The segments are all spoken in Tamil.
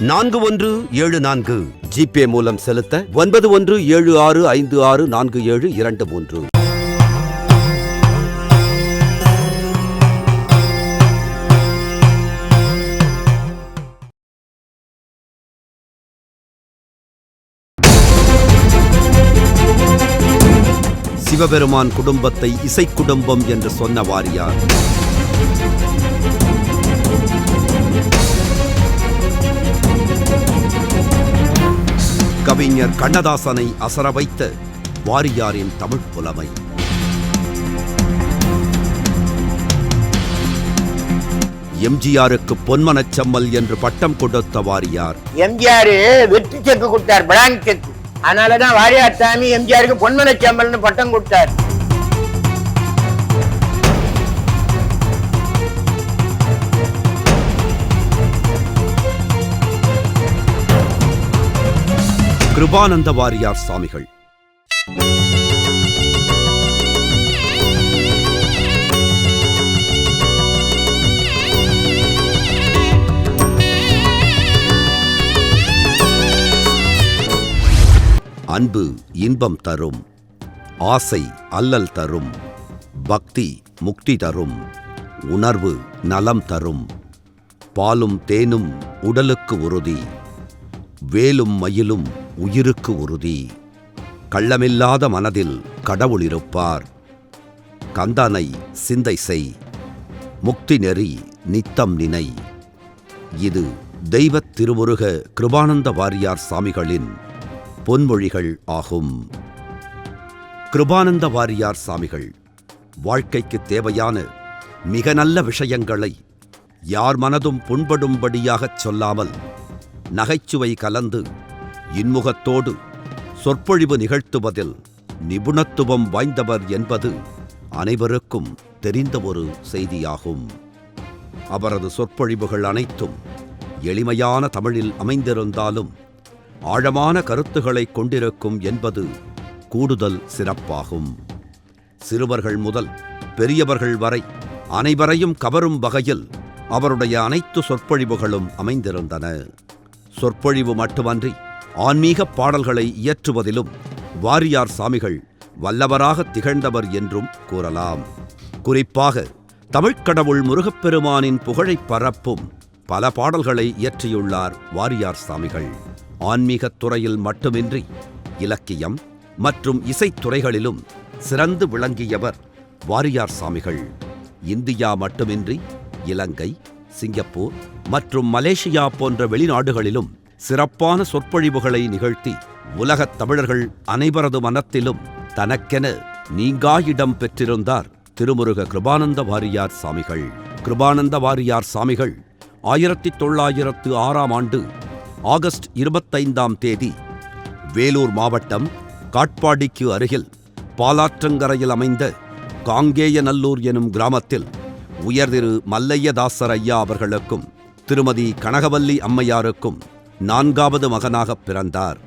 நான்கு ஒன்று ஏழு நான்கு. ஜிபே மூலம் செலுத்த ஒன்பது ஒன்று ஏழு ஆறு ஐந்து ஆறு நான்கு ஏழு இரண்டு மூன்று. சிவபெருமான் குடும்பத்தை இசை குடும்பம் என்று சொன்ன வாரியார். கவிஞர் கண்ணதாசனை அசர வைத்த வாரியாரின் தமிழ் புலமை. எம்ஜிஆருக்கு பொன்மனச் செம்மல் என்று பட்டம் கொடுத்த வாரியார். எம்ஜிஆர் வெற்றி செக்கு கொடுத்தார் பிளாங்க் செக் அதனாலதான் வாரியார் சாமி எம்ஜிஆருக்கு பொன்மன செம்மல்னு பட்டம் கொடுத்தார். கிருபானந்த வாரியார் சுவாமிகள் அன்பு இன்பம் தரும் ஆசை அல்லல் தரும் பக்தி முக்தி தரும் உணர்வு நலம் தரும் பாலும் தேனும் உடலுக்கு உறுதி. வேலும் மயிலும் உயிருக்கு உறுதி. கள்ளமில்லாத மனதில் கடவுள் இருப்பார். கந்தனை சிந்தை செய். முக்தி நெறி நித்தம் நினை. இது தெய்வத் திருமுருக கிருபானந்த வாரியார் சாமிகளின் பொன்மொழிகள் ஆகும். கிருபானந்த வாரியார் சாமிகள் வாழ்க்கைக்கு தேவையான மிக நல்ல விஷயங்களை யார் மனதும் புண்படும்படியாகச் சொல்லாமல் நகைச்சுவை கலந்து இன்முகத்தோடு சொற்பொழிவு நிகழ்த்துவதில் நிபுணத்துவம் வாய்ந்தவர் என்பது அனைவருக்கும் தெரிந்த ஒரு செய்தியாகும். அவரது சொற்பொழிவுகள் அனைத்தும் எளிமையான தமிழில் அமைந்திருந்தாலும் ஆழமான கருத்துக்களை கொண்டிருக்கும் என்பது கூடுதல் சிறப்பாகும். சிறுவர்கள் முதல் பெரியவர்கள் வரை அனைவரையும் கவரும் வகையில் அவருடைய அனைத்து சொற்பொழிவுகளும் அமைந்திருந்தன. சொற்பொழிவு மட்டுமன்றி ஆன்மீக பாடல்களை இயற்றுவதிலும் வாரியார் சாமிகள் வல்லவராக திகழ்ந்தவர் என்றும் கூறலாம். குறிப்பாக தமிழ்க்கடவுள் முருகப்பெருமானின் புகழைப் பரப்பும் பல பாடல்களை இயற்றியுள்ளார் வாரியார் சாமிகள். ஆன்மீகத் துறையில் மட்டுமின்றி இலக்கியம் மற்றும் இசைத்துறைகளிலும் சிறந்து விளங்கியவர் வாரியார் சாமிகள். இந்தியா மட்டுமின்றி இலங்கை சிங்கப்பூர் மற்றும் மலேசியா போன்ற வெளிநாடுகளிலும் சிறப்பான சொற்பொழிவுகளை நிகழ்த்தி உலகத் தமிழர்கள் அனைவரது மனத்திலும் தனக்கென நீங்கா இடம் பெற்றிருந்தார் திருமுருக கிருபானந்த வாரியார் சாமிகள். கிருபானந்த வாரியார் சாமிகள் ஆயிரத்தி தொள்ளாயிரத்து ஆறாம் ஆண்டு ஆகஸ்ட் இருபத்தைந்தாம் தேதி வேலூர் மாவட்டம் காட்பாடிக்கு அருகில் பாலாற்றங்கரையில் அமைந்த காங்கேயநல்லூர் எனும் கிராமத்தில் உயர்திரு மல்லையதாசர் ஐயா அவர்களுக்கும் திருமதி கனகவல்லி அம்மையாருக்கும் நான்காவது மகனாக பிறந்தார்.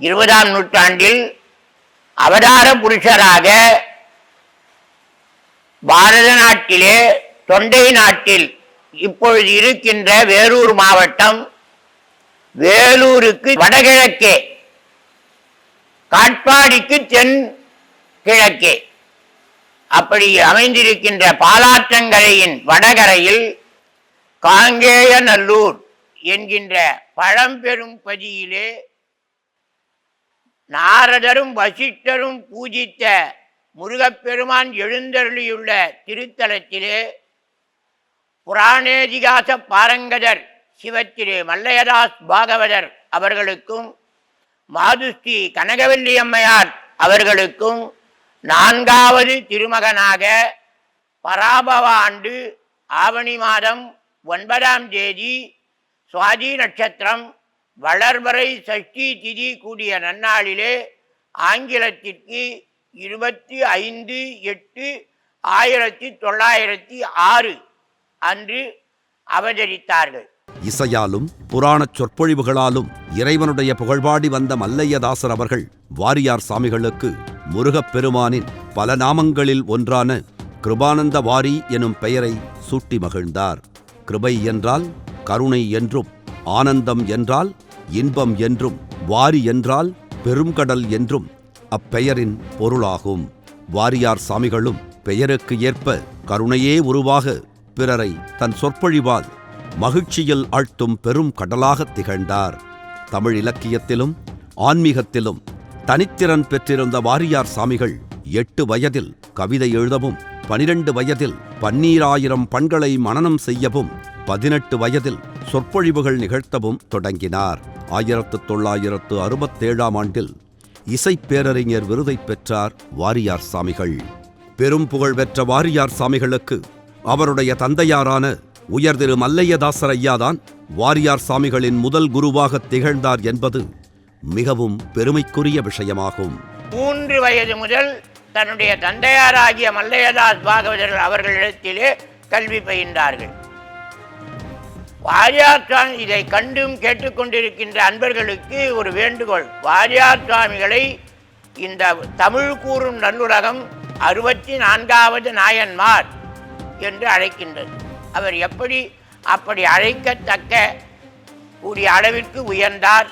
இருபதாம் நூற்றாண்டில் அவதார புருஷராக பாரத நாட்டிலே தொண்டை நாட்டில் இப்பொழுது இருக்கின்ற வேறூர் மாவட்டம் வேலூருக்கு வடகிழக்கே காட்பாடிக்கு தென் கிழக்கே. அப்படி அமைந்திருக்கின்ற பாலாற்றங்கரையின் வடகரையில் காங்கேயநல்லூர் என்கின்ற பழம்பெரும் பதியிலே நாரதரும் வசிஷ்டரும் பூஜித்த முருகப்பெருமான் எழுந்தருளியுள்ள திருத்தலத்திலே புராணேதிகாச பாரங்கதர் சிவத்திரு மல்லையதாஸ் பாகவதர் அவர்களுக்கும் மாதுஸ்ரீ கனகவல்லி அம்மையார் அவர்களுக்கும் நான்காவது திருமகனாக பராபவ ஆண்டு ஆவணி மாதம் ஒன்பதாம் தேதி சுவாதி நட்சத்திரம் வளர்வரை சஷ்டி திதி கூடிய நன்னாளிலே ஆங்கிலத்திற்கு இருபத்தி ஐந்து எட்டு ஆயிரத்தி தொள்ளாயிரத்தி ஆறு அன்று அவதரித்தார்கள். இசையாலும் புராணச் சொற்பொழிவுகளாலும் இறைவனுடைய புகழ்பாடி வந்த மல்லையதாசர் அவர்கள் வாரியார் சாமிகளுக்கு முருகப் பெருமானின் பல நாமங்களில் ஒன்றான கிருபானந்த வாரி எனும் பெயரை சூட்டி மகிழ்ந்தார். கிருபை என்றால் கருணை என்றும் ஆனந்தம் என்றால் இன்பம் என்றும் வாரி என்றால் பெருங்கடல் என்றும் அப்பெயரின் பொருளாகும். வாரியார் சாமிகளும் பெயருக்கு ஏற்ப கருணையே உருவாக பிறரை தன் சொற்பொழிவால் மகிழ்ச்சியில் ஆழ்த்தும் பெரும் கடலாகத் திகழ்ந்தார். தமிழ் இலக்கியத்திலும் ஆன்மீகத்திலும் தனித்திறன் பெற்றிருந்த வாரியார் சாமிகள் எட்டு வயதில் கவிதை எழுதவும் பனிரெண்டு வயதில் பன்னீராயிரம் பண்களை மனனம் செய்யவும் பதினெட்டு வயதில் சொற்பொழிவுகள் நிகழ்த்தவும் தொடங்கினார். ஆயிரத்து தொள்ளாயிரத்து அறுபத்தேழாம் ஆண்டில் இசைப்பேரறிஞர் விருதைப் பெற்றார் வாரியார் சாமிகள். பெரும் புகழ் பெற்ற வாரியார் சாமிகளுக்கு அவருடைய தந்தையாரான உயர் திரு மல்லையதாசர் ஐயாதான் வாரியார் சாமிகளின் முதல் குருவாக திகழ்ந்தார் என்பது மிகவும் பெருமைக்குரிய விஷயமாகும். மூன்று வயது முதல் தன்னுடைய தந்தையாராகிய மல்லையதாஸ் பாகவதர்கள் அவர்களிடத்திலே கல்வி பயின்றார்கள். வாரியார் சுவாமி இதை கண்டும் கேட்டுக்கொண்டிருக்கின்ற அன்பர்களுக்கு ஒரு வேண்டுகோள். வாரியார் சுவாமிகளை இந்த தமிழ் கூறும் நல்லுலகம் அறுபத்தி நான்காவது நாயன்மார் என்று அழைக்கின்றது. அவர் எப்படி அப்படி அழைக்கத்தக்க கூடிய அளவிற்கு உயர்ந்தார்.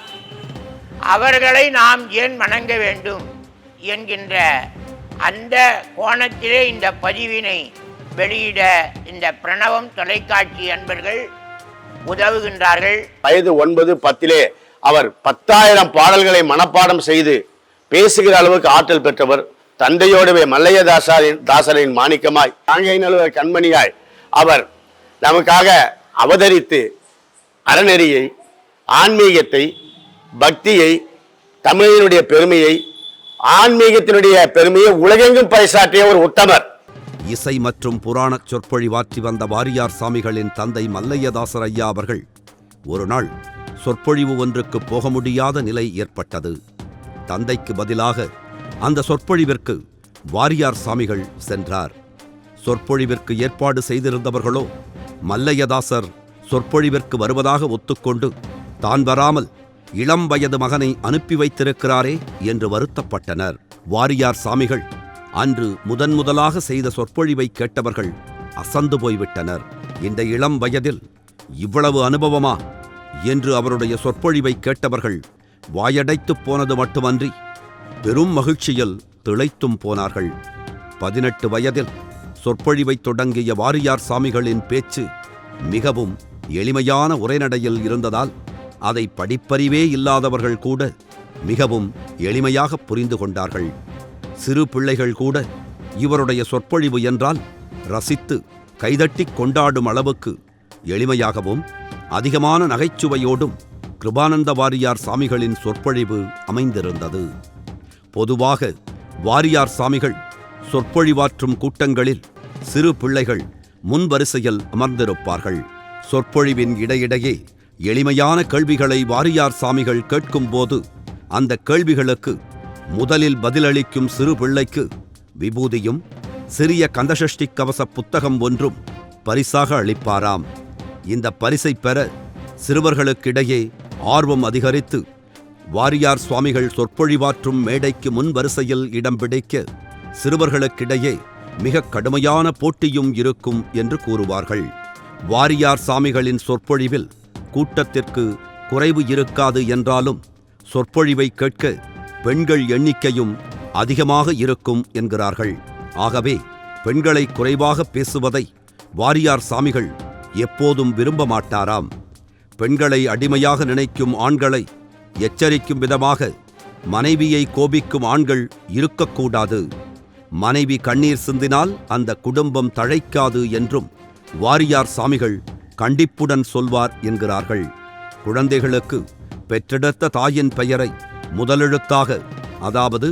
அவர்களை நாம் ஏன் வணங்க வேண்டும் என்கின்ற அந்த கோணத்திலே இந்த பதிவினை வெளியிட இந்த பிரணவம் தொலைக்காட்சி அன்பர்கள் உதவுகின்றார்கள். வயது ஒன்பது பத்திலே அவர் பத்தாயிரம் பாடல்களை மனப்பாடம் செய்து பேசுகிற அளவுக்கு ஆற்றல் பெற்றவர் தந்தையோடவே மல்லையதாசாரின் தாசரின் மாணிக்கமாய் தாங்கை நழுவர் கண்மணியாய் அவர் நமக்காக அவதரித்து அறநெறியை ஆன்மீகத்தை பக்தியை தமிழினுடைய பெருமையை ஆன்மீகத்தினுடைய பெருமையை உலகெங்கும் பறைசாற்றிய ஒரு உத்தமர். இசை மற்றும் புராணச் சொற்பொழிவாற்றி வந்த வாரியார் சாமிகளின் தந்தை மல்லையதாசர் ஐயா அவர்கள் ஒரு நாள் சொற்பொழிவு ஒன்றுக்கு போக முடியாத நிலை ஏற்பட்டது. தந்தைக்கு பதிலாக அந்த சொற்பொழிவிற்கு வாரியார் சாமிகள் சென்றார். சொற்பொழிவிற்கு ஏற்பாடு செய்திருந்தவர்களோ மல்லையதாசர் சொற்பொழிவிற்கு வருவதாக ஒத்துக்கொண்டு தான் வராமல் இளம் வயது மகனை அனுப்பி வைத்திருக்கிறாரே என்று வருத்தப்பட்டனர். வாரியார் சாமிகள் அன்று முதன் முதலாக செய்த சொற்பொழிவை கேட்டவர்கள் அசந்து போய்விட்டனர். இந்த இளம் வயதில் இவ்வளவு அனுபவமா? என்று அவருடைய சொற்பொழிவை கேட்டவர்கள் வாயடைத்துப் போனது மட்டுமன்றி பெரும் மகிழ்ச்சியில் திளைத்தும் போனார்கள். பதினெட்டு வயதில் சொற்பொழிவைத் தொடங்கிய வாரியார் சாமிகளின் பேச்சு மிகவும் எளிமையான உரைநடையில் இருந்ததால் அதை படிப்பறிவே இல்லாதவர்கள் கூட மிகவும் எளிமையாக புரிந்து கொண்டார்கள். சிறு பிள்ளைகள் கூட இவருடைய சொற்பொழிவு என்றால் ரசித்து கைதட்டிக் கொண்டாடும் அளவுக்கு எளிமையாகவும் அதிகமான நகைச்சுவையோடும் கிருபானந்த வாரியார் சாமிகளின் சொற்பொழிவு அமைந்திருந்தது. பொதுவாக வாரியார் சாமிகள் சொற்பொழிவாற்றும் கூட்டங்களில் சிறு பிள்ளைகள் முன்வரிசையில் அமர்ந்திருப்பார்கள். சொற்பொழிவின் இடையிடையே எளிமையான கேள்விகளை வாரியார் சாமிகள் கேட்கும்போது அந்த கேள்விகளுக்கு முதலில் பதிலளிக்கும் சிறு பிள்ளைக்கு விபூதியும் சிறிய கந்தசஷ்டி கவச புத்தகம் ஒன்றும் பரிசாக அளிப்பாராம். இந்த பரிசை பெற சிறுவர்களுக்கிடையே ஆர்வம் அதிகரித்து வாரியார் சுவாமிகள் சொற்பொழிவாற்றும் மேடைக்கு முன் வரிசையில் இடம் பிடிக்க சிறுவர்களுக்கிடையே மிக கடுமையான போட்டியும் இருக்கும் என்று கூறுவார்கள். வாரியார் சாமிகளின் சொற்பொழிவில் கூட்டத்திற்கு குறைவு இருக்காது என்றாலும் சொற்பொழிவை கேட்க பெண்கள் எண்ணிக்கையும் அதிகமாக இருக்கும் என்கிறார்கள். ஆகவே பெண்களை குறைவாக பேசுவதை வாரியார் சாமிகள் எப்போதும் விரும்ப மாட்டாராம். பெண்களை அடிமையாக நினைக்கும் ஆண்களை எச்சரிக்கும் விதமாக மனைவியை கோபிக்கும் ஆண்கள் இருக்கக்கூடாது. மனைவி கண்ணீர் சிந்தினால் அந்த குடும்பம் தழைக்காது என்றும் வாரியார் சாமிகள் கண்டிப்புடன் சொல்வார் என்கிறார்கள். குழந்தைகளுக்கு பெற்றெடுத்த தாயின் பெயரை முதலெழுத்தாக அதாவது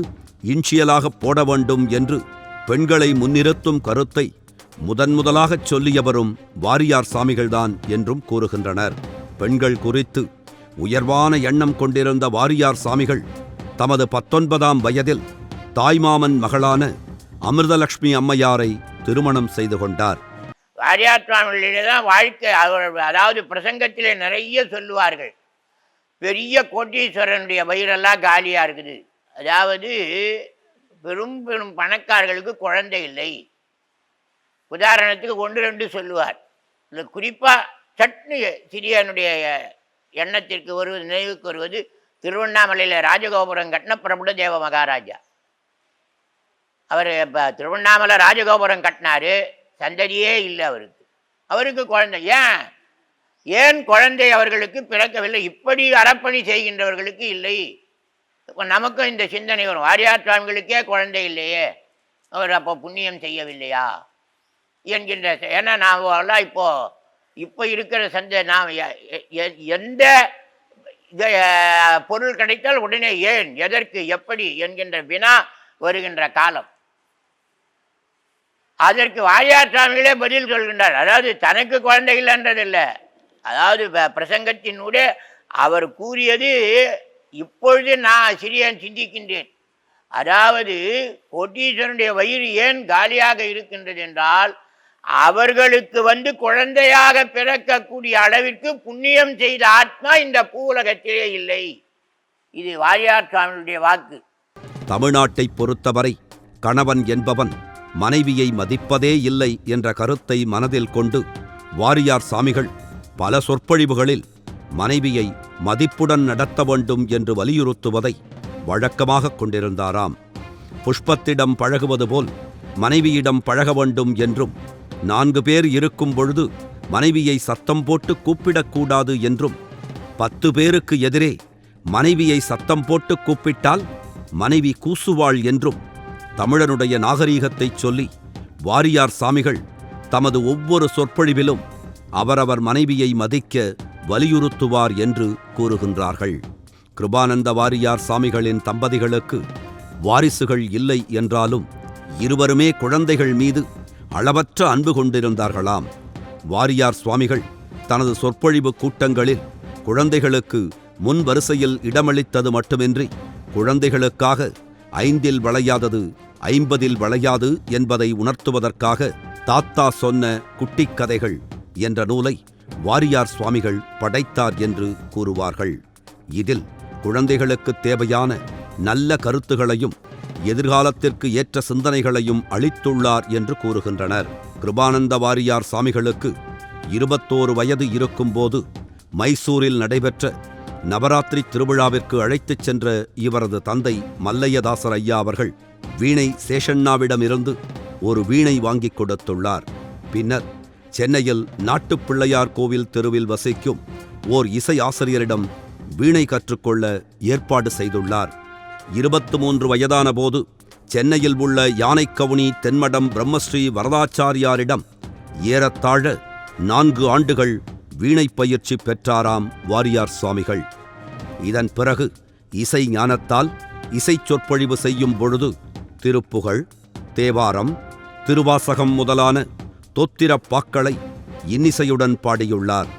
இன்ஷியலாக போட வேண்டும் என்று பெண்களை முன்னிறுத்தும் கருத்தை முதன் முதலாகச் சொல்லியவரும் வாரியார் சாமிகள்தான் என்றும் கூறுகின்றனர். பெண்கள் குறித்து உயர்வான எண்ணம் கொண்டிருந்த வாரியார் சாமிகள் தமது பத்தொன்பதாம் வயதில் தாய்மாமன் மகளான அமிர்தலட்சுமி அம்மையாரை திருமணம் செய்து கொண்டார். வாரியார் தான் வாழ்க்கை அவர் அதாவது பிரசங்கத்திலே நிறைய சொல்லுவார்கள். பெரிய கோட்டீஸ்வரனுடைய வயிறெல்லாம் காலியாக இருக்குது. அதாவது பெரும் பெரும் பணக்காரர்களுக்கு குழந்தை இல்லை. உதாரணத்துக்கு ஒன்று ரெண்டு சொல்லுவார். இல்லை குறிப்பாக சட்னி சிறியனுடைய எண்ணத்திற்கு வருவது நினைவுக்கு வருவது திருவண்ணாமலையில் ராஜகோபுரம் கட்டின பிரபுட தேவ மகாராஜா. அவர் இப்போ திருவண்ணாமலை ராஜகோபுரம் கட்டினாரு சந்ததியே இல்லை அவருக்கு. அவருக்கு குழந்தை. ஏன்? ஏன் குழந்தை அவர்களுக்கு பிறக்கவில்லை? இப்படி அறப்பணி செய்கின்றவர்களுக்கு இல்லை. இப்போ நமக்கும் இந்த சிந்தனை வரும். வாரியார் சுவாமிகளுக்கே குழந்தை இல்லையே. அவர் அப்போ புண்ணியம் செய்யவில்லையா? என்கின்ற ஏன்னா நான் இப்போது இப்போ இப்போ இருக்கிற சந்தை நாம் எந்த பொருள் கிடைத்தால் உடனே ஏன் எதற்கு எப்படி என்கின்ற வினா வருகின்ற காலம். அதற்கு வாயார் சாமிகளே பதில் சொல்கின்றார். அதாவது தனக்கு குழந்தை என்றதில்லை அதாவது ப- பிரசங்கத்தினுடைய அவர் கூறியது இப்பொழுது நான் சிறியன் சிந்திக்கின்றேன். அதாவது கோட்டீஸ்வரனுடைய வயிறு ஏன் காலியாக இருக்கின்றது என்றால் அவர்களுக்கு வந்து குழந்தையாக பிறக்கக்கூடிய அளவிற்கு புண்ணியம் செய்த ஆத்மா இந்த பூவுலகத்திலே இல்லை. இது வாரியார் சுவாமியுடைய வாக்கு. தமிழ்நாட்டை பொறுத்தவரை கணவன் என்பவன் மனைவியை மதிப்பதே இல்லை என்ற கருத்தை மனதில் கொண்டு வாரியார் சாமிகள் பல சொற்பொழிவுகளில் மனைவியை மதிப்புடன் நடத்த வேண்டும் என்று வலியுறுத்துவதை வழக்கமாகக் கொண்டிருந்தாராம். புஷ்பத்திடம் பழகுவது போல் மனைவியிடம் பழக வேண்டும் என்றும் நான்கு பேர் இருக்கும் பொழுது மனைவியை சத்தம் போட்டு கூப்பிடக்கூடாது என்றும் பத்து பேருக்கு எதிரே மனைவியை சத்தம் போட்டு கூப்பிட்டால் மனைவி கூசுவாள் என்றும் தமிழனுடைய நாகரீகத்தைச் சொல்லி வாரியார் சாமிகள் தமது ஒவ்வொரு சொற்பொழிவிலும் அவரவர் மனைவியை மதிக்க வலியுறுத்துவார் என்று கூறுகின்றார்கள். கிருபானந்த வாரியார் சாமிகளின் தம்பதிகளுக்கு வாரிசுகள் இல்லை என்றாலும் இருவருமே குழந்தைகள் மீது அளவற்ற அன்பு கொண்டிருந்தார்களாம். வாரியார் சுவாமிகள் தனது சொற்பொழிவு கூட்டங்களில் குழந்தைகளுக்கு முன் வரிசையில் இடமளித்தது மட்டுமின்றி குழந்தைகளுக்காக ஐந்தில் வளையாதது ஐம்பதில் வளையாது என்பதை உணர்த்துவதற்காக தாத்தா சொன்ன குட்டிக் கதைகள் என்ற நூலை வாரியார் சுவாமிகள் படைத்தார் என்று கூறுவார்கள். இதில் குழந்தைகளுக்கு தேவையான நல்ல கருத்துகளையும் எதிர்காலத்திற்கு ஏற்ற சிந்தனைகளையும் அளித்துள்ளார் என்று கூறுகின்றனர். கிருபானந்த வாரியார் சாமிகளுக்கு இருபத்தோரு வயது இருக்கும்போது மைசூரில் நடைபெற்ற நவராத்திரி திருவிழாவிற்கு அழைத்துச் சென்ற இவரது தந்தை மல்லையதாசர் ஐயா அவர்கள் வீணை சேஷண்ணாவிடமிருந்து ஒரு வீணை வாங்கிக் கொடுத்துள்ளார். பின்னர் சென்னையில் நாட்டுப் பிள்ளையார் கோவில் தெருவில் வசிக்கும் ஓர் இசை ஆசிரியரிடம் வீணை கற்றுக்கொள்ள ஏற்பாடு செய்துள்ளார். இருபத்து மூன்று வயதான போது சென்னையில் உள்ள யானைக்கவுனி தென்மடம் பிரம்மஸ்ரீ வரதாச்சாரியாரிடம் ஏறத்தாழ நான்கு ஆண்டுகள் வீணை பயிற்சி பெற்றாராம் வாரியார் சுவாமிகள். இதன் பிறகு இசை ஞானத்தால் இசைச் சொற்பொழிவு செய்யும் பொழுது திருப்புகழ் தேவாரம் திருவாசகம் முதலான தொத்திரப்பாக்களை இன்னிசையுடன் பாடியுள்ளார்.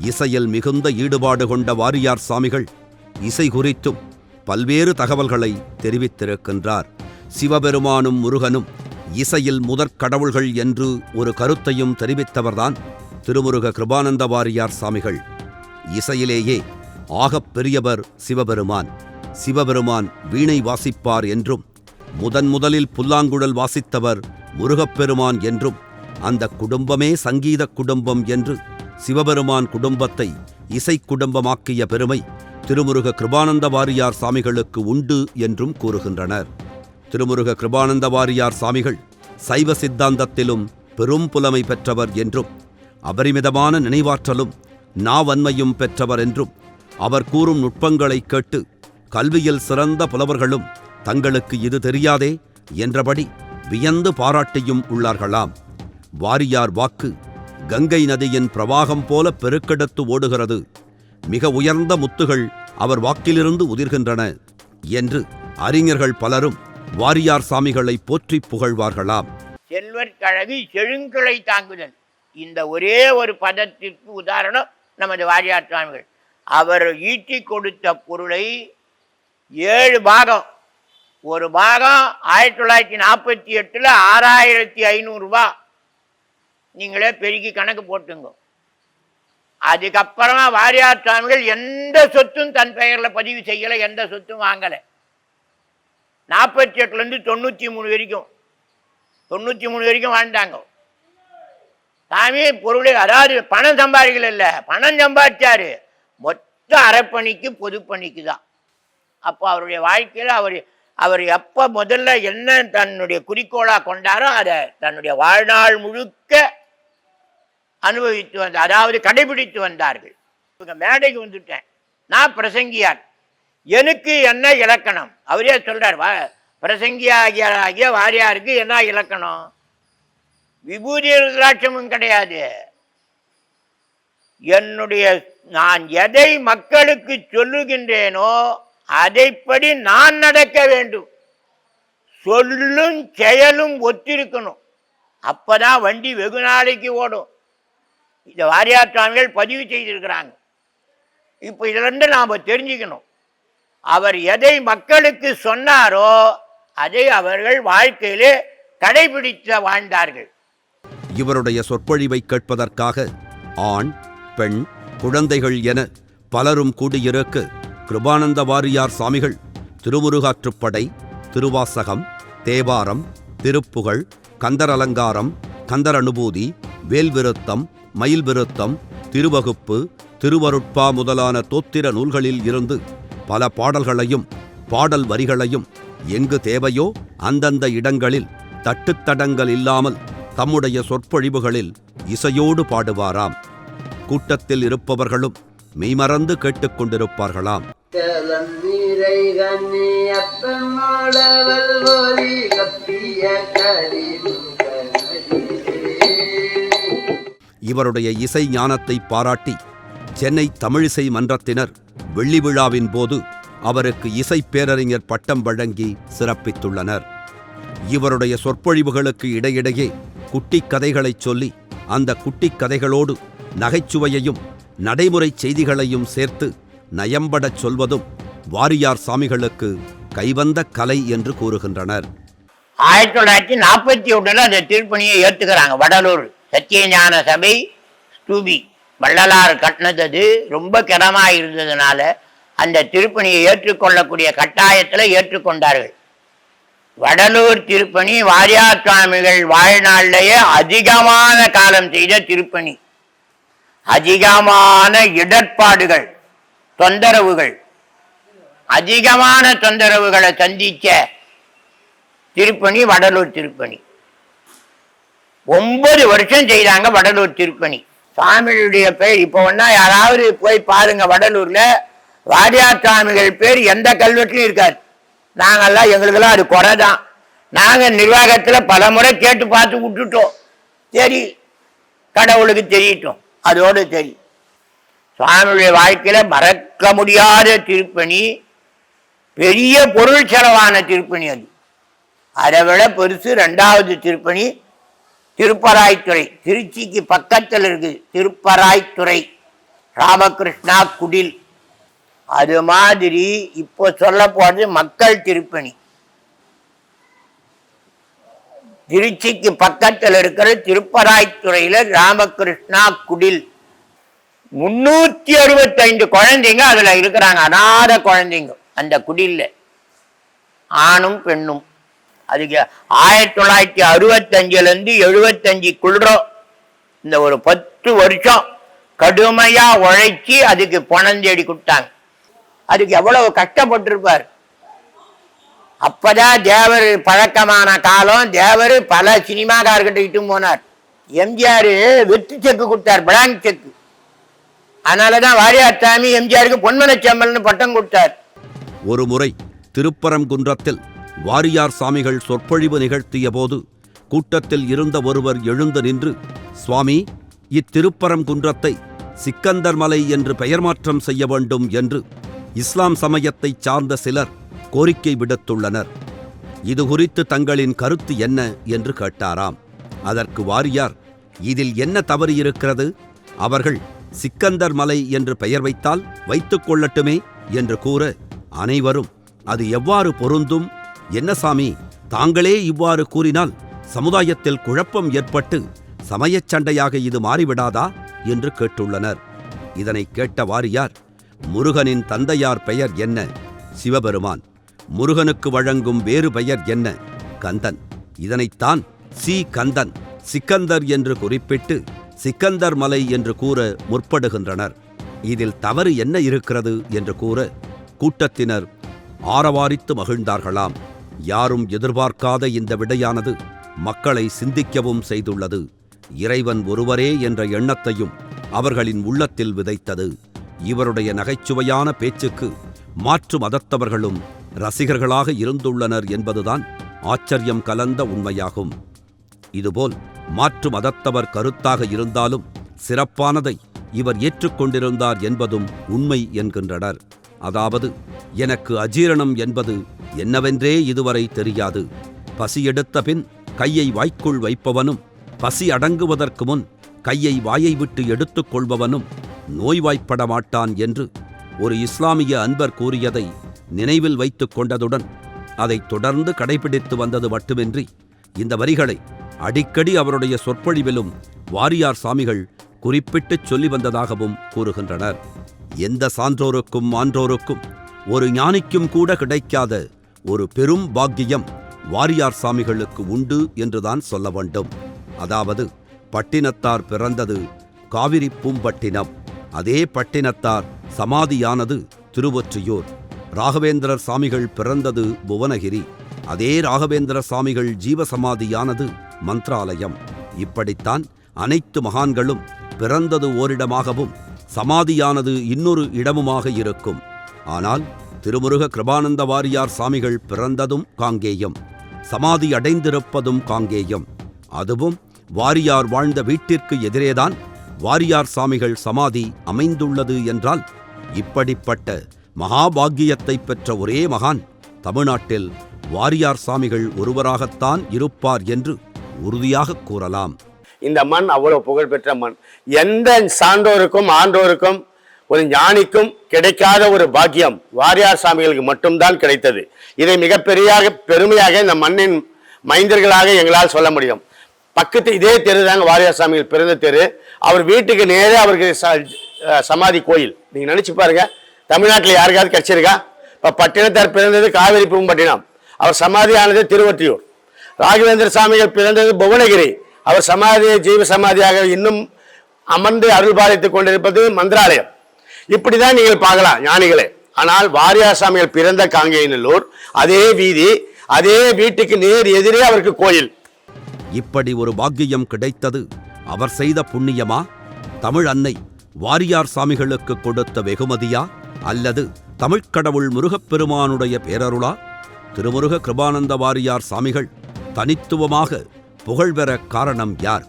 இசையில் மிகுந்த ஈடுபாடு கொண்ட வாரியார் சாமிகள் இசை குறித்தும் பல்வேறு தகவல்களை தெரிவித்திருக்கின்றார். சிவபெருமானும் முருகனும் இசையில் முதற் கடவுள்கள் என்று ஒரு கருத்தையும் தெரிவித்தவர்தான் திருமுருக கிருபானந்த வாரியார் சாமிகள். இசையிலேயே ஆகப் பெரியவர் சிவபெருமான். சிவபெருமான் வீணை வாசிப்பார் என்றும் முதன் முதலில் புல்லாங்குழல் வாசித்தவர் முருகப்பெருமான் என்றும் அந்த குடும்பமே சங்கீத குடும்பம் என்று சிவபெருமான் குடும்பத்தை இசை குடும்பமாக்கிய பெருமை திருமுருக கிருபானந்த வாரியார் சாமிகளுக்கு உண்டு என்றும் கூறுகின்றனர். திருமுருக கிருபானந்த வாரியார் சாமிகள் சைவ சித்தாந்தத்திலும் பெரும் புலமை பெற்றவர் என்றும் அபரிமிதமான நினைவாற்றலும் நாவன்மையும் பெற்றவர் என்றும் அவர் கூறும் நுட்பங்களைக் கேட்டு கல்வியில் சிறந்த புலவர்களும் தங்களுக்கு இது தெரியாதே என்றபடி வியந்து பாராட்டியும் உள்ளார்களாம். வாரியார் வாக்கு கங்கை நதியின் பிரவாகம் போல பெருக்கெடுத்து ஓடுகிறது. மிக உயர்ந்த முத்துகள் அவர் வாக்கிலிருந்து உதிர்கின்றன என்று அறிஞர்கள் பலரும் வாரியார் சாமிகளை போற்றிப் புகழ்வார்களாம். செல்வற்கழகு செழுங்கிளை தாங்குதல். இந்த ஒரே ஒரு பதத்திற்கு உதாரணம் நமது வாரியார் சுவாமிகள். அவர் ஈட்டி கொடுத்த பொருளை ஏழு பாகம் ஒரு பாகம் ஆயிரத்தி தொள்ளாயிரத்தி நாற்பத்தி எட்டில் ஆறாயிரத்தி ஐநூறுரூவா நீங்களே பெருக்கி கணக்கு போட்டுங்க. அதுக்கப்புறமா வாரியார் சுவாமிகள் எந்த சொத்தும் தன் பெயரில் பதிவு செய்யலை எந்த சொத்தும் வாங்கலை. நாற்பத்தி எட்டுலேருந்து தொண்ணூற்றி மூணு வரைக்கும் தொண்ணூற்றி மூணு வரைக்கும் வாழ்ந்தாங்க. சாமி பொருளை அதாவது பணம் சம்பாதிக்கல இல்லை. பணம் சம்பாதிச்சாரு. மொத்த அரைப்பணிக்கு பொதுப்பணிக்கு தான். அப்போ அவருடைய வாழ்க்கையில் அவர் அவர் எப்போ முதல்ல என்ன தன்னுடைய குறிக்கோளாக கொண்டாரோ அதை தன்னுடைய வாழ்நாள் முழுக்க அனுபவித்து வந்த அதாவது கடைபிடித்து வந்தார்கள். இவங்க மேடைக்கு வந்துட்டேன். நான் பிரசங்கியார் எனக்கு என்ன இலக்கணம்? அவரே சொல்கிறார் வா பிரசங்கியாகிய ஆகிய வாரியாருக்கு என்ன இலக்கணம்? விபூதி ருத்ராட்சமும் கிடையாது. என்னுடைய நான் எதை மக்களுக்கு சொல்லுகின்றேனோ அதைப்படி நான் நடக்க வேண்டும். சொல்லும் செயலும் ஒத்திருக்கணும். அப்பதான் வண்டி வெகு நாளைக்கு ஓடும். இந்த வாரியார் சுவாமிகள் பதிவு செய்திருக்கிறாங்க. இப்போ இதிலிருந்து நாம் தெரிஞ்சுக்கணும். அவர் எதை மக்களுக்கு சொன்னாரோ அதை அவர்கள் வாழ்க்கையிலே கடைபிடித்து வாழ்ந்தார்கள். இவருடைய சொற்பொழிவை கேட்பதற்காக ஆண் பெண் குழந்தைகள் என பலரும் கூடியிருக்க கிருபானந்த வாரியார் சாமிகள் திருமுருகாற்றுப்படை திருவாசகம் தேவாரம் திருப்புகழ் கந்தர் அலங்காரம் கந்தர் அனுபூதி வேல் விருத்தம் மயில் விருத்தம் திருவகுப்பு திருவருட்பா முதலான தோத்திர நூல்களில் இருந்து பல பாடல்களையும் பாடல் வரிகளையும் எங்கு தேவையோ அந்தந்த இடங்களில் தட்டுத்தடங்கள் இல்லாமல் தம்முடைய சொற்பொழிவுகளில் இசையோடு பாடுவாராம். கூட்டத்தில் இருப்பவர்களும் மெய்மறந்து கேட்டுக்கொண்டிருப்பார்களாம் இவருடைய இசை ஞானத்தை பாராட்டி சென்னை தமிழிசை மன்றத்தினர் வெள்ளி விழாவின் போது அவருக்கு இசை பேரறிஞர் பட்டம் வழங்கி சிறப்பித்துள்ளனர். இவருடைய சொற்பொழிவுகளுக்கு இடையிடையே குட்டிக் கதைகளைச் சொல்லி அந்த குட்டிக் கதைகளோடு நகைச்சுவையையும் நடைமுறைச் செய்திகளையும் சேர்த்து நயம்படச் சொல்வதும் வாரியார் சாமிகளுக்கு கைவந்த கலை என்று கூறுகின்றனர். ஆயிரத்தி தொள்ளாயிரத்தி நாற்பத்தி ஒன்றில் அந்த திருப்பணியை ஏற்றுக்கிறாங்க. வடலூர் சத்தியஞான சபை ஸ்தூபி வள்ளலார் கட்டினது ரொம்ப கிரமாக இருந்ததுனால அந்த திருப்பணியை ஏற்றுக்கொள்ளக்கூடிய கட்டாயத்தில் ஏற்றுக்கொண்டார்கள். வடலூர் திருப்பணி வாரியார் சுவாமிகள் வாழ்நாளிலேயே அதிகமான காலம் செய்த திருப்பணி. அதிகமான இடர்பாடுகள் தொந்தரவுகள் அதிகமான தொந்தரவுகளை சந்திச்ச திருப்பணி வடலூர் திருப்பணி. ஒன்பது வருஷம் செய்தாங்க வடலூர் திருப்பணி. சாமிகளுடைய பேர் இப்போ ஒன்னா யாராவது போய் பாருங்க வடலூர்ல வாரியார் சாமிகள் பேர் எந்த கல்வெட்டுலையும் இருக்காது. நாங்கெல்லாம் எங்களுக்கெல்லாம் அது குறை தான் நாங்கள் நிர்வாகத்தில் பல முறை கேட்டு பார்த்து விட்டுட்டோம். சரி கடவுளுக்கு தெரியட்டும். அதோடு சரி. சுவாமியுடைய வாழ்க்கையில் மறக்க முடியாத திருப்பணி பெரிய பொருள் செலவான திருப்பணி அது. அதை விட பெருசு ரெண்டாவது திருப்பணி திருப்பராய்த்துறை. திருச்சிக்கு பக்கத்தில் இருக்குது திருப்பராய்த்துறை. ராமகிருஷ்ணா குடில். அது மாதிரி இப்போ சொல்ல போகிறது மக்கள் திருப்பணி. திருச்சிக்கு பக்கத்தில் இருக்கிற திருப்பராய்த்துறையில் ராமகிருஷ்ணா குடில். முன்னூத்தி அறுபத்தைந்து குழந்தைங்க அதில் இருக்கிறாங்க அநாத குழந்தைங்க அந்த குடில்ல. ஆணும் பெண்ணும். அதுக்கு ஆயிரத்தி தொள்ளாயிரத்தி அறுபத்தஞ்சிலேருந்து எழுபத்தஞ்சு எழுபத்தஞ்சுக்குள்ள இந்த ஒரு பத்து வருஷம் கடுமையாக உழைச்சி அதுக்கு பணம் தேடி கொடுத்தாங்க. அதுக்கு எவ்வளவு கஷ்டப்பட்டிருப்பார். அப்பதான் தேவர் பழக்கமான காலம் தேவர் பல சினிமாக்காரர்கிட்ட இட்டு போனார். எம்ஜிஆர் வெற்றி செக்கு கொடுத்தார் பிளாங்க் செக்கு. அதனாலதான் வாரியார் சாமி எம்ஜிஆருக்கு பொன்மனச்செம்மல்னு பட்டம் கொடுத்தார். ஒரு முறை திருப்பரங்குன்றத்தில் வாரியார் சாமிகள் சொற்பொழிவு நிகழ்த்திய போது கூட்டத்தில் இருந்த ஒருவர் எழுந்து நின்று சுவாமி இத்திருப்பரங்குன்றத்தை சிக்கந்தர் மலை என்று பெயர் மாற்றம் செய்ய வேண்டும் என்று இஸ்லாம் சமயத்தைச் சார்ந்த சிலர் கோரிக்கை விடுத்துள்ளனர். இது குறித்து தங்களின் கருத்து என்ன என்று கேட்டாராம். அதற்கு வாரியார் இதில் என்ன தவறு இருக்கிறது? அவர்கள் சிக்கந்தர் மலை என்று பெயர் வைத்தால் வைத்துக் கொள்ளட்டுமே என்று கூற அனைவரும் அது எவ்வாறு பொருந்தும்? என்ன சாமி தாங்களே இவ்வாறு கூறினால் சமுதாயத்தில் குழப்பம் ஏற்பட்டு சமயச் சண்டையாக இது மாறிவிடாதா? என்று கேட்டுள்ளனர். இதனை கேட்ட வாரியார் முருகனின் தந்தையார் பெயர் என்ன? சிவபெருமான். முருகனுக்கு வழங்கும் வேறு பெயர் என்ன? கந்தன். இதனைத்தான் சி. கந்தன் சிக்கந்தர் என்று குறிப்பிட்டு சிக்கந்தர் மலை என்று கூற முற்படுகின்றனர். இதில் தவறு என்ன இருக்கிறது? என்று கூற கூட்டத்தினர் ஆரவாரித்து மகிழ்ந்தார்களாம். யாரும் எதிர்பார்க்காத இந்த விடையானது மக்களை சிந்திக்கவும் செய்துள்ளது. இறைவன் ஒருவரே என்ற எண்ணத்தையும் அவர்களின் உள்ளத்தில் விதைத்தது. இவருடைய நகைச்சுவையான பேச்சுக்கு மாற்று மதத்தவர்களும் ரசிகர்களாக இருந்துள்ளனர் என்பதுதான் ஆச்சரியம் கலந்த உண்மையாகும். இதுபோல் மாற்று மதத்தவர் கருத்தாக இருந்தாலும் சிறப்பானதை இவர் ஏற்றுக்கொண்டிருந்தார் என்பதும் உண்மை என்கின்றனர். அதாவது எனக்கு அஜீரணம் என்பது என்னவென்றே இதுவரை தெரியாது. பசி எடுத்த பின் கையை வாய்க்குள் வைப்பவனும் பசி அடங்குவதற்கு முன் கையை வாயை விட்டு எடுத்துக்கொள்பவனும் நோய்வாய்ப்பட மாட்டான் என்று ஒரு இஸ்லாமிய அன்பர் கூறியதை நினைவில் வைத்துக் கொண்டதுடன் அதை தொடர்ந்து கடைபிடித்து வந்தது மட்டுமின்றி இந்த வரிகளை அடிக்கடி அவருடைய சொற்பொழிவிலும் வாரியார் சாமிகள் குறிப்பிட்டுச் சொல்லி வந்ததாகவும் கூறுகின்றனர். எந்த சான்றோருக்கும் மான்றோருக்கும் ஒரு ஞானிக்கும் கூட கிடைக்காத ஒரு பெரும் பாக்கியம் வாரியார் சாமிகளுக்கு உண்டு என்றுதான் சொல்ல வேண்டும். அதாவது பட்டினத்தார் பிறந்தது காவிரி பூம்பட்டினம். அதே பட்டினத்தார் சமாதியானது திருவொற்றியூர். ராகவேந்திரர் சாமிகள் பிறந்தது புவனகிரி. அதே ராகவேந்திர சாமிகள் ஜீவசமாதியானது மந்த்ராலயம். இப்படித்தான் அனைத்து மகான்களும் பிறந்தது ஓரிடமாகவும் சமாதியானது இன்னொரு இடமுமாக இருக்கும். ஆனால் திருமுருக கிருபானந்த வாரியார் சாமிகள் பிறந்ததும் காங்கேயம் சமாதி அடைந்திருப்பதும் காங்கேயம். அதுவும் வாரியார் வாழ்ந்த வீட்டிற்கு எதிரேதான் வாரியார் சாமிகள் சமாதி அமைந்துள்ளது என்றால் இப்படிப்பட்ட மகாபாகியத்தை பெற்ற ஒரே மகான் தமிழ்நாட்டில் வாரியார் சாமிகள் ஒருவராகத்தான் இருப்பார் என்று உறுதியாக கூறலாம். இந்த மண் அவ்வளவு புகழ்பெற்ற மண். எந்த சான்றோருக்கும் ஆன்றோருக்கும் ஒரு ஞானிக்கும் கிடைக்காத ஒரு பாக்கியம் வாரியார் சாமிகளுக்கு மட்டும்தான் கிடைத்தது. இதை மிகப்பெரிய பெருமையாக இந்த மண்ணின் மைந்தர்களாக எங்களால் சொல்ல முடியும். பக்கத்து இதே தெரு தாங்க வாரியார் சாமிகள் பிறந்த தெரு. அவர் வீட்டுக்கு நேரே அவருக்கு ச- சமாதி கோயில். நீங்க நினைச்சு பாருங்க. தமிழ்நாட்டில் யாருக்காவது கிடைச்சிருக்கா இப்போ பட்டினத்தார் பிறந்தது காவிரி பூம்பட்டினம். அவர் சமாதியானது திருவொற்றியூர். ராகவேந்திர சாமிகள் பிறந்தது புவனகிரி. அவர் சமாதி ஜீவ சமாதியாக இன்னும் அமர்ந்து அருள் பாலித்துக் கொண்டிருப்பது மந்திராலயம். இப்படிதான் நீங்கள் பார்க்கலாம் ஞானிகளே. ஆனால் வாரியார் சாமிகள் பிறந்த காங்கேயநல்லூர் அதே வீதி அதே வீட்டுக்கு நேர் எதிரே அவருக்கு கோயில். இப்படி ஒரு பாக்கியம் கிடைத்தது. அவர் செய்த புண்ணியமா? தமிழ் அன்னை வாரியார் சாமிகளுக்கு கொடுத்த வெகுமதியா? அல்லது தமிழ்க் கடவுள் முருகப்பெருமானுடைய பேரருளா? திருமுருக கிருபானந்த வாரியார் சாமிகள் தனித்துவமாக புகழ்பெற காரணம் யார்?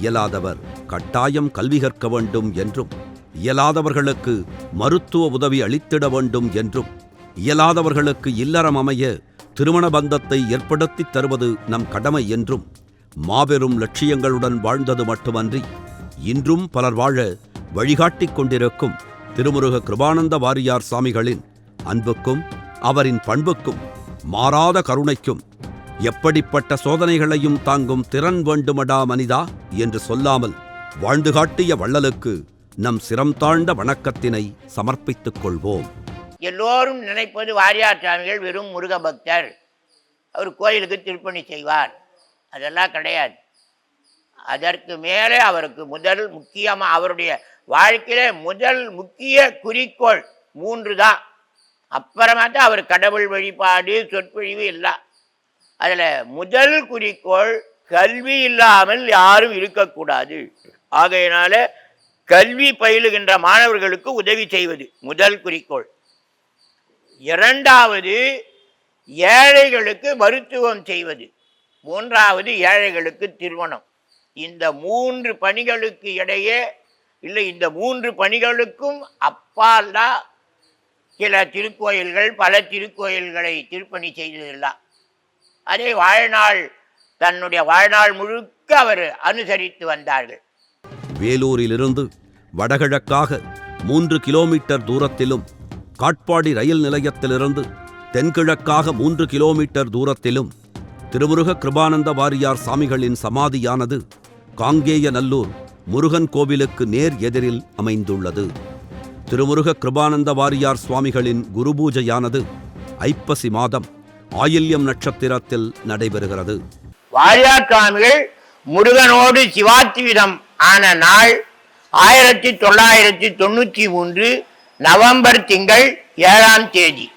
இயலாதவர் கட்டாயம் கல்வி கற்க வேண்டும் என்றும் இயலாதவர்களுக்கு மருத்துவ உதவி அளித்திட வேண்டும் என்றும் இயலாதவர்களுக்கு இல்லறம் அமைய திருமண பந்தத்தை ஏற்படுத்தித் தருவது நம் கடமை என்றும் மாபெரும் லட்சியங்களுடன் வாழ்ந்தது மட்டுமன்றி இன்றும் பலர் வாழ வழிகாட்டிக் கொண்டிருக்கும் திருமுருக கிருபானந்த வாரியார் சாமிகளின் அன்புக்கும் அவரின் பண்புக்கும் மாறாத கருணைக்கும் எப்படிப்பட்ட சோதனைகளையும் தாங்கும் திறன் வேண்டுமடா மனிதா என்று சொல்லாமல் வாழ்ந்து காட்டிய வள்ளலுக்கு நம் சிரம் தாழ்ந்த வணக்கத்தினை சமர்ப்பித்துக் கொள்வோம். எல்லோரும் நினைப்பது வாரியார் சாமிகள் வெறும் முருக பக்தர் அவர் கோயிலுக்கு திருப்பணி செய்வார். அதெல்லாம் கிடையாது. அதற்கு மேலே அவருக்கு முதல் முக்கியமாக அவருடைய வாழ்க்கையிலே முதல் முக்கிய குறிக்கோள் மூன்று தான். அப்புறமா தான் அவர் கடவுள் வழிபாடு சொற்பொழிவு எல்லாம். அதில் முதல் குறிக்கோள் கல்வி இல்லாமல் யாரும் இருக்கக்கூடாது. ஆகையினால கல்வி பயிலுகின்ற மாணவர்களுக்கு உதவி செய்வது முதல் குறிக்கோள். இரண்டாவது ஏழைகளுக்கு மருத்துவம் செய்வது. மூன்றாவது ஏழைகளுக்கு திருமணம். இந்த மூன்று பணிகளுக்கு இடையே இல்லை இந்த மூன்று பணிகளுக்கும் அப்பால் தான் சில திருக்கோயில்கள் பல திருக்கோயில்களை திருப்பணி செய்ததில்லாம் அதே வாழ்நாள் தன்னுடைய வாழ்நாள் முழுக்க அவர் அனுசரித்து வந்தார்கள். வேலூரிலிருந்து வடகிழக்காக மூன்று கிலோமீட்டர் தூரத்திலும் காட்பாடி ரயில் நிலையத்திலிருந்து தென்கிழக்காக மூன்று கிலோமீட்டர் தூரத்திலும் திருமுருக கிருபானந்த வாரியார் சாமிகளின் சமாதியானது காங்கேயநல்லூர் முருகன் கோவிலுக்கு நேர் எதிரில் அமைந்துள்ளது. திருமுருக கிருபானந்த வாரியார் சுவாமிகளின் குருபூஜையானது ஐப்பசி மாதம் ஆயில்யம் நட்சத்திரத்தில் நடைபெறுகிறது. வாரியார் சுவாமிகள் முருகனோடு சிவாத்திவிடம் ஆன நாள் ஆயிரத்தி தொள்ளாயிரத்தி தொண்ணூற்றி மூன்று நவம்பர் திங்கள் ஏழாம் தேதி.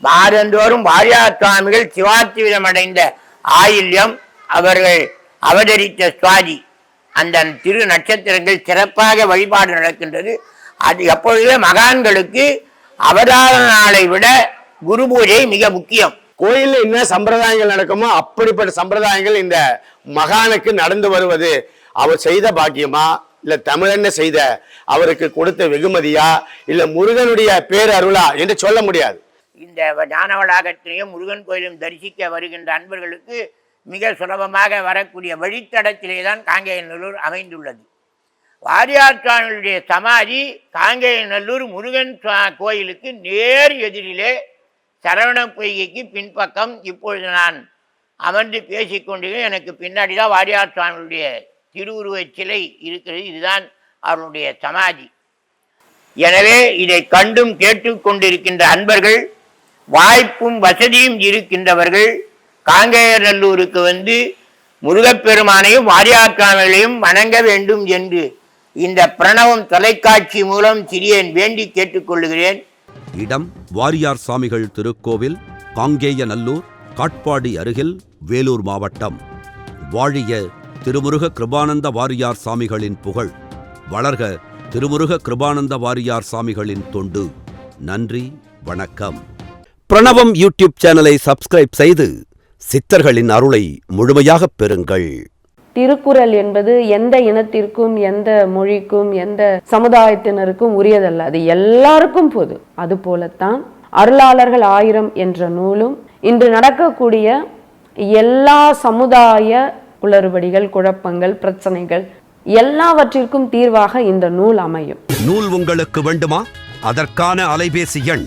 மாதந்தோறும் வாரியார் சுவாமிகள் சிவாத்விதம் அடைந்த ஆயில்யம் அவர்கள் அவதரித்த சுவாதி. அந்த திரு நட்சத்திரங்கள் சிறப்பாக வழிபாடு நடக்கின்றது. அது எப்பொழுதுமே மகான்களுக்கு அவதார நாளை விட குரு பூஜை மிக முக்கியம். கோயில்ல என்ன சம்பிரதாயங்கள் நடக்குமோ அப்படிப்பட்ட சம்பிரதாயங்கள் இந்த மகானுக்கு நடந்து வருவது. அவர் செய்த பாக்கியமா? இல்ல தமிழன்ன செய்த? அவருக்கு கொடுத்த வெகுமதியா? இல்ல முருகனுடைய பேரருளா? என்று சொல்ல முடியாது. இந்த ஞானவளாகத்திலையும் முருகன் கோயிலும் தரிசிக்க வருகின்ற அன்பர்களுக்கு மிக சுலபமாக வரக்கூடிய வழித்தடத்திலே தான் காங்கேயநல்லூர் அமைந்துள்ளது. வாரியார் சுவாமியுடைய சமாதி காங்கேயநல்லூர் முருகன் கோயிலுக்கு நேர் எதிரிலே சரவண பொய்கைக்கு பின்பக்கம். இப்பொழுது நான் அமர்ந்து பேசிக்கொண்டிருக்கேன் எனக்கு பின்னாடி தான் வாரியார் சுவாமியுடைய திருவுருவச் சிலை இருக்கிறது. இதுதான் அவருடைய சமாதி. எனவே இதை கண்டும் கேட்டுக்கொண்டிருக்கின்ற அன்பர்கள் வாய்ப்பும் வசதியும் இருக்கின்றவர்கள் காங்கேயநல்லூருக்கு வந்து முருகப்பெருமானையும் வாரியாக்காமலையும் வணங்க வேண்டும் என்று இந்த பிரணவம் தொலைக்காட்சி மூலம் சிறியேன் வேண்டி கேட்டுக்கொள்கிறேன் இடம் வாரியார் சாமிகள் திருக்கோவில் காங்கேயநல்லூர் காட்பாடி அருகில் வேலூர் மாவட்டம். வாழிய திருமுருக கிருபானந்த வாரியார் சாமிகளின் புகழ். வளர்க திருமுருக கிருபானந்த வாரியார் சாமிகளின் தொண்டு. நன்றி வணக்கம். பிரணவம் யூடியூப் சேனலை சப்ஸ்கிரைப் செய்து சித்தர்களின் அருளை முழுமையாகப் பெறுங்கள். திருக்குறள் என்பது எந்த இனத்திற்கும் எந்த மொழிக்கும் எந்த சமுதாயத்தினருக்கும் உரியதல்ல. அது எல்லாருக்கும் பொது. அது போலத்தான் அருளாளர்கள் ஆயிரம் என்ற நூலும் இன்று நடக்கக்கூடிய எல்லா சமுதாய குளறுபடிகள் குழப்பங்கள் பிரச்சனைகள் எல்லாவற்றிற்கும் தீர்வாக இந்த நூல் அமையும். நூல் உங்களுக்கு வேண்டுமா? அதற்கான அலைபேசி எண்